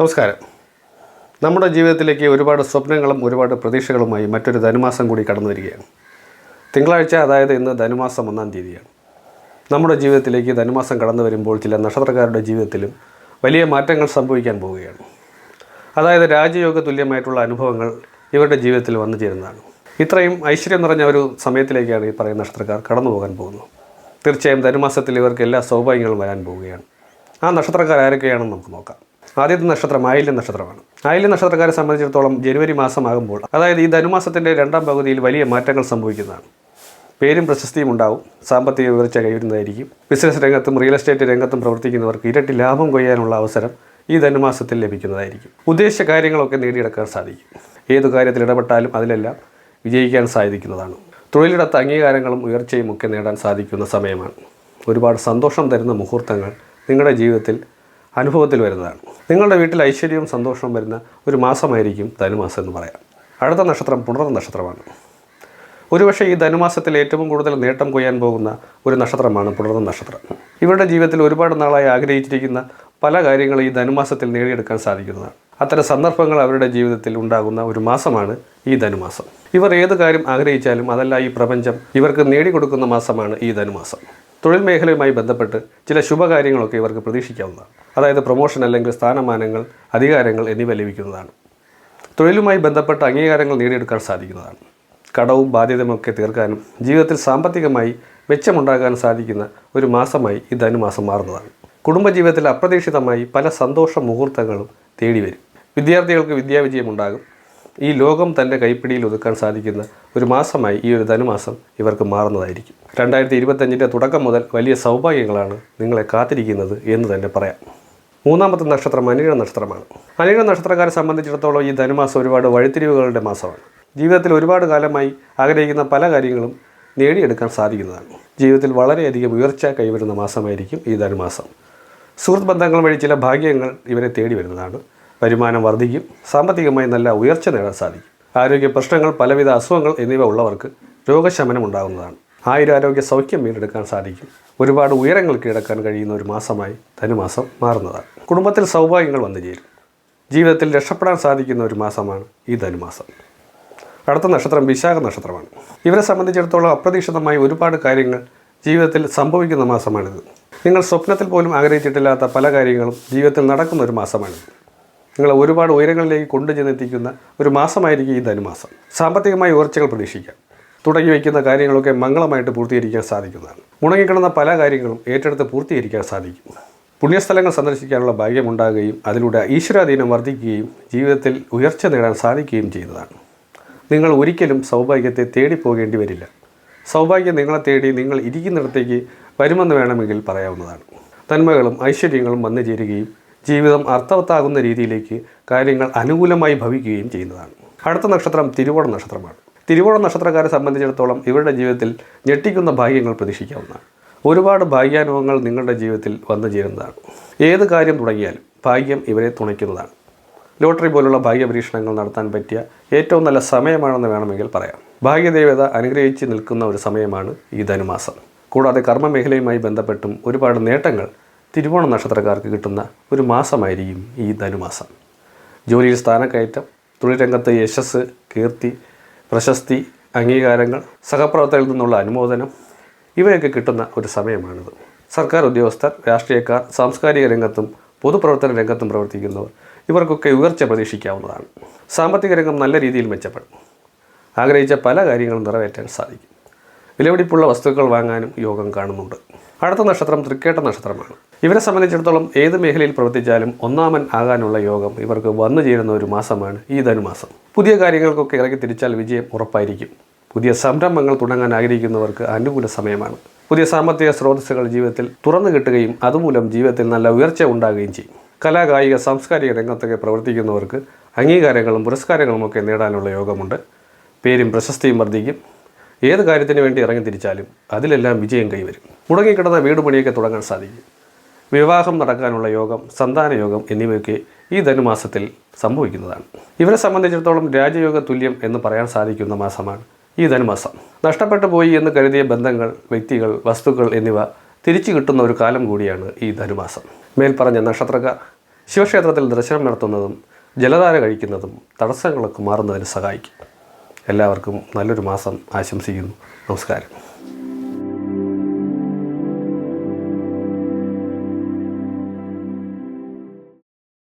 നമസ്കാരം. നമ്മുടെ ജീവിതത്തിലേക്ക് ഒരുപാട് സ്വപ്നങ്ങളും ഒരുപാട് പ്രതീക്ഷകളുമായി മറ്റൊരു ധനുമാസം കൂടി കടന്നു വരികയാണ് തിങ്കളാഴ്ച അതായത് ഇന്ന് ധനുമാസം ഒന്നാം തീയതിയാണ്. നമ്മുടെ ജീവിതത്തിലേക്ക് ധനുമാസം കടന്നു വരുമ്പോൾ ചില നക്ഷത്രക്കാരുടെ ജീവിതത്തിലും വലിയ മാറ്റങ്ങൾ സംഭവിക്കാൻ പോവുകയാണ്. അതായത് രാജയോഗ തുല്യമായിട്ടുള്ള അനുഭവങ്ങൾ ഇവരുടെ ജീവിതത്തിൽ വന്നു ചേരുന്നതാണ്. ഇത്രയും ഐശ്വര്യം നിറഞ്ഞ ഒരു സമയത്തിലേക്കാണ് ഈ പറയുന്ന നക്ഷത്രക്കാർ കടന്നു പോകാൻ പോകുന്നത്. തീർച്ചയായും ധനുമാസത്തിൽ ഇവർക്ക് എല്ലാ സൗഭാഗ്യങ്ങളും വരാൻ പോവുകയാണ്. ആ നക്ഷത്രക്കാർ ആരൊക്കെയാണെന്ന് നമുക്ക് നോക്കാം. ആദ്യത്തെ നക്ഷത്രം ആയില്യം നക്ഷത്രമാണ്. ആയില്യം നക്ഷത്രക്കാരെ സംബന്ധിച്ചിടത്തോളം ജനുവരി മാസമാകുമ്പോൾ അതായത് ഈ ധനുമാസത്തിന്റെ രണ്ടാം പകുതിയിൽ വലിയ മാറ്റങ്ങൾ സംഭവിക്കുന്നതാണ്. പേരും പ്രശസ്തിയും ഉണ്ടാവും. സാമ്പത്തിക ഉയർച്ച കൈവരുന്നതായിരിക്കും. ബിസിനസ് രംഗത്തും റിയൽ എസ്റ്റേറ്റ് രംഗത്തും പ്രവർത്തിക്കുന്നവർക്ക് ഇരട്ടി ലാഭം കൊയ്യാനുള്ള അവസരം ഈ ധനുമാസത്തിൽ ലഭിക്കുന്നതായിരിക്കും. ഉദ്ദേശിച്ച കാര്യങ്ങളൊക്കെ നേടിയെടുക്കാൻ സാധിക്കും. ഏതു കാര്യത്തിൽ ഇടപെട്ടാലും അതിലെല്ലാം വിജയിക്കാൻ സാധിക്കുന്നതാണ്. തൊഴിലിടത്ത് അംഗീകാരങ്ങളും ഉയർച്ചയും ഒക്കെ നേടാൻ സാധിക്കുന്ന സമയമാണ്. ഒരുപാട് സന്തോഷം തരുന്ന മുഹൂർത്തങ്ങൾ നിങ്ങളുടെ ജീവിതത്തിൽ അനുഭവത്തിൽ വരുന്നതാണ്. നിങ്ങളുടെ വീട്ടിൽ ഐശ്വര്യവും സന്തോഷവും വരുന്ന ഒരു മാസമായിരിക്കും ധനുമാസം എന്ന് പറയാം. അടുത്ത നക്ഷത്രം പുണർ നക്ഷത്രമാണ്. ഒരുപക്ഷെ ഈ ധനുമാസത്തിൽ ഏറ്റവും കൂടുതൽ നേട്ടം കൊയ്യാൻ പോകുന്ന ഒരു നക്ഷത്രമാണ് പുണർന്ന നക്ഷത്രം. ഇവരുടെ ജീവിതത്തിൽ ഒരുപാട് നാളായി ആഗ്രഹിച്ചിരിക്കുന്ന പല കാര്യങ്ങളും ഈ ധനുമാസത്തിൽ നേടിയെടുക്കാൻ സാധിക്കുന്നതാണ്. അത്തരം സന്ദർഭങ്ങൾ അവരുടെ ജീവിതത്തിൽ ഉണ്ടാകുന്ന ഒരു മാസമാണ് ഈ ധനുമാസം. ഇവർ ഏത് കാര്യം ആഗ്രഹിച്ചാലും അതല്ല ഈ പ്രപഞ്ചം ഇവർക്ക് നേടിക്കൊടുക്കുന്ന മാസമാണ് ഈ ധനുമാസം. തൊഴിൽ മേഖലയുമായി ബന്ധപ്പെട്ട് ചില ശുഭകാര്യങ്ങളൊക്കെ ഇവർക്ക് പ്രതീക്ഷിക്കാവുന്നതാണ്. അതായത് പ്രൊമോഷൻ അല്ലെങ്കിൽ സ്ഥാനമാനങ്ങൾ അധികാരങ്ങൾ എന്നിവ ലഭിക്കുന്നതാണ്. തൊഴിലുമായി ബന്ധപ്പെട്ട അംഗീകാരങ്ങൾ നേടിയെടുക്കാൻ സാധിക്കുന്നതാണ്. കടവും ബാധ്യതയുമൊക്കെ തീർക്കാനും ജീവിതത്തിൽ സാമ്പത്തികമായി മെച്ചമുണ്ടാകാൻ സാധിക്കുന്ന ഒരു മാസമായി ഈ ധനുമാസം മാറുന്നതാണ്. കുടുംബജീവിതത്തിൽ അപ്രതീക്ഷിതമായി പല സന്തോഷ മുഹൂർത്തങ്ങളും തേടി വരും വിദ്യാർത്ഥികൾക്ക് വിദ്യാവിജയം ഉണ്ടാകും ഈ ലോകം തന്റെ കൈപ്പിടിയിൽ ഒതുക്കാൻ സാധിക്കുന്ന ഒരു മാസമായി ഈ ഒരു ധനുമാസം ഇവർക്ക് മാറുന്നതായിരിക്കും. രണ്ടായിരത്തി ഇരുപത്തഞ്ചിന്റെ തുടക്കം മുതൽ വലിയ സൗഭാഗ്യങ്ങളാണ് നിങ്ങളെ കാത്തിരിക്കുന്നത് എന്ന് തന്നെ പറയാം. മൂന്നാമത്തെ നക്ഷത്രം അനിഴ നക്ഷത്രമാണ്. അനിഴ നക്ഷത്രക്കാരെ സംബന്ധിച്ചിടത്തോളം ഈ ധനുമാസം ഒരുപാട് വഴിത്തിരിവുകളുടെ മാസമാണ്. ജീവിതത്തിൽ ഒരുപാട് കാലമായി ആഗ്രഹിക്കുന്ന പല കാര്യങ്ങളും നേടിയെടുക്കാൻ സാധിക്കുന്നതാണ്. ജീവിതത്തിൽ വളരെയധികം ഉയർച്ച കൈവരുന്ന മാസമായിരിക്കും ഈ ധനുമാസം. സുഹൃത്ത് ബന്ധങ്ങൾ വഴി ചില ഭാഗ്യങ്ങൾ ഇവരെ തേടി വരുന്നതാണ്. വരുമാനം വർദ്ധിക്കും സാമ്പത്തികമായി നല്ല ഉയർച്ച നേടാൻ സാധിക്കും. ആരോഗ്യ പ്രശ്നങ്ങൾ പലവിധ അസുഖങ്ങൾ എന്നിവ ഉള്ളവർക്ക് രോഗശമനം ഉണ്ടാകുന്നതാണ്. ആയുരാരോഗ്യ സൗഖ്യം വീണ്ടെടുക്കാൻ സാധിക്കും. ഒരുപാട് ഉയരങ്ങൾ കീഴടക്കാൻ കഴിയുന്ന ഒരു മാസമായി ധനുമാസം മാറുന്നതാണ്. കുടുംബത്തിൽ സൗഭാഗ്യങ്ങൾ വന്നു ചേരും. ജീവിതത്തിൽ രക്ഷപ്പെടാൻ സാധിക്കുന്ന ഒരു മാസമാണ് ഈ ധനുമാസം. അടുത്ത നക്ഷത്രം വിശാഖ നക്ഷത്രമാണ്. ഇവരെ സംബന്ധിച്ചിടത്തോളം അപ്രതീക്ഷിതമായി ഒരുപാട് കാര്യങ്ങൾ ജീവിതത്തിൽ സംഭവിക്കുന്ന മാസമാണിത്. നിങ്ങൾ സ്വപ്നത്തിൽ പോലും ആഗ്രഹിച്ചിട്ടില്ലാത്ത പല കാര്യങ്ങളും ജീവിതത്തിൽ നടക്കുന്ന ഒരു മാസമാണിത്. നിങ്ങളെ ഒരുപാട് ഉയരങ്ങളിലേക്ക് കൊണ്ടുചെന്നെത്തിക്കുന്ന ഒരു മാസമായിരിക്കും ഈ ധനുമാസം. സാമ്പത്തികമായി ഉയർച്ചകൾ പ്രതീക്ഷിക്കാം. തുടങ്ങി വയ്ക്കുന്ന കാര്യങ്ങളൊക്കെ മംഗളമായിട്ട് പൂർത്തീകരിക്കാൻ സാധിക്കുന്നതാണ്. മുടങ്ങിക്കിടന്ന പല കാര്യങ്ങളും ഏറ്റെടുത്ത് പൂർത്തീകരിക്കാൻ സാധിക്കും. പുണ്യസ്ഥലങ്ങൾ സന്ദർശിക്കാനുള്ള ഭാഗ്യമുണ്ടാകുകയും അതിലൂടെ ഈശ്വരാധീനം വർദ്ധിക്കുകയും ജീവിതത്തിൽ ഉയർച്ച നേടാൻ സാധിക്കുകയും ചെയ്യുന്നതാണ് നിങ്ങൾ ഒരിക്കലും സൗഭാഗ്യത്തെ തേടി പോകേണ്ടി വരില്ല. സൗഭാഗ്യം നിങ്ങളെ തേടി നിങ്ങൾ ഇരിക്കുന്നിടത്തേക്ക് വരുമെന്ന് വേണമെങ്കിൽ പറയാവുന്നതാണ്. നന്മകളും ഐശ്വര്യങ്ങളും വന്നു ചേരുകയും ജീവിതം അർത്ഥവത്താകുന്ന രീതിയിലേക്ക് കാര്യങ്ങൾ അനുകൂലമായി ഭവിക്കുകയും ചെയ്യുന്നതാണ്. അടുത്ത നക്ഷത്രം തിരുവോണ നക്ഷത്രമാണ്. തിരുവോണ നക്ഷത്രക്കാരെ സംബന്ധിച്ചിടത്തോളം ഇവരുടെ ജീവിതത്തിൽ ഞെട്ടിക്കുന്ന ഭാഗ്യങ്ങൾ പ്രതീക്ഷിക്കാവുന്നതാണ്. ഒരുപാട് ഭാഗ്യാനുഭവങ്ങൾ നിങ്ങളുടെ ജീവിതത്തിൽ വന്നു ചേരുന്നതാണ്. ഏത് കാര്യം തുടങ്ങിയാലും ഭാഗ്യം ഇവരെ തുണയ്ക്കുന്നതാണ്. ലോട്ടറി പോലുള്ള ഭാഗ്യപരീക്ഷണങ്ങൾ നടത്താൻ പറ്റിയ ഏറ്റവും നല്ല സമയമാണെന്ന് വേണമെങ്കിൽ പറയാം. ഭാഗ്യദേവത അനുഗ്രഹിച്ച് നിൽക്കുന്ന ഒരു സമയമാണ് ഈ ധനുമാസം. കൂടാതെ കർമ്മമേഖലയുമായി ബന്ധപ്പെട്ടും ഒരുപാട് നേട്ടങ്ങൾ തിരുവോണ നക്ഷത്രക്കാർക്ക് കിട്ടുന്ന ഒരു മാസമായിരിക്കും ഈ ധനുമാസം. ജോലിയിൽ സ്ഥാനക്കയറ്റം തൊഴിൽ രംഗത്ത് യശസ് കീർത്തി പ്രശസ്തി അംഗീകാരങ്ങൾ സഹപ്രവർത്തകരിൽ നിന്നുള്ള അനുമോദനം ഇവയൊക്കെ കിട്ടുന്ന ഒരു സമയമാണിത്. സർക്കാർ ഉദ്യോഗസ്ഥർ രാഷ്ട്രീയക്കാർ സാംസ്കാരിക രംഗത്തും പൊതുപ്രവർത്തന രംഗത്തും പ്രവർത്തിക്കുന്നവർ ഇവർക്കൊക്കെ ഉയർച്ച പ്രതീക്ഷിക്കാവുന്നതാണ്. സാമ്പത്തിക രംഗം നല്ല രീതിയിൽ മെച്ചപ്പെടും. ആഗ്രഹിച്ച പല കാര്യങ്ങളും നിറവേറ്റാൻ സാധിക്കും. വിലപിടിപ്പുള്ള വസ്തുക്കൾ വാങ്ങാനും യോഗം കാണുന്നുണ്ട്. അടുത്ത നക്ഷത്രം തൃക്കേട്ട നക്ഷത്രമാണ്. ഇവരെ സംബന്ധിച്ചിടത്തോളം ഏത് മേഖലയിൽ പ്രവർത്തിച്ചാലും ഒന്നാമൻ ആകാനുള്ള യോഗം ഇവർക്ക് വന്നു ചേരുന്ന ഒരു മാസമാണ് ഈ ധനുമാസം. പുതിയ കാര്യങ്ങൾക്കൊക്കെ ഇറങ്ങി തിരിച്ചാൽ വിജയം ഉറപ്പായിരിക്കും. പുതിയ സംരംഭങ്ങൾ തുടങ്ങാൻ ആഗ്രഹിക്കുന്നവർക്ക് അനുകൂല സമയമാണ്. പുതിയ സാമ്പത്തിക സ്രോതസ്സുകൾ ജീവിതത്തിൽ തുറന്നു കിട്ടുകയും അതുമൂലം ജീവിതത്തിൽ നല്ല ഉയർച്ച ഉണ്ടാകുകയും ചെയ്യും. കലാകായിക സാംസ്കാരിക രംഗത്തൊക്കെ പ്രവർത്തിക്കുന്നവർക്ക് അംഗീകാരങ്ങളും പുരസ്കാരങ്ങളും ഒക്കെ നേടാനുള്ള യോഗമുണ്ട്. പേരും പ്രശസ്തിയും വർദ്ധിക്കും. ഏത് കാര്യത്തിന് വേണ്ടി ഇറങ്ങി തിരിച്ചാലും അതിലെല്ലാം വിജയം കൈവരും. മുടങ്ങിക്കിടന്ന വീട് പണിയൊക്കെ തുടങ്ങാൻ സാധിക്കും. വിവാഹം നടക്കാനുള്ള യോഗം സന്താന യോഗം എന്നിവയൊക്കെ ഈ ധനുമാസത്തിൽ സംഭവിക്കുന്നതാണ്. ഇവരെ സംബന്ധിച്ചിടത്തോളം രാജയോഗ തുല്യം എന്ന് പറയാൻ സാധിക്കുന്ന മാസമാണ് ഈ ധനുമാസം. നഷ്ടപ്പെട്ടു പോയി എന്ന് കരുതിയ ബന്ധങ്ങൾ വ്യക്തികൾ വസ്തുക്കൾ എന്നിവ തിരിച്ചു കിട്ടുന്ന ഒരു കാലം കൂടിയാണ് ഈ ധനുമാസം. മേൽപ്പറഞ്ഞ നക്ഷത്രക്കാർ ശിവക്ഷേത്രത്തിൽ ദർശനം നടത്തുന്നതും ജലധാര കഴിക്കുന്നതും തടസ്സങ്ങളൊക്കെ മാറുന്നതിന് സഹായിക്കും. എല്ലാവർക്കും നല്ലൊരു മാസം ആശംസിക്കുന്നു. നമസ്കാരം.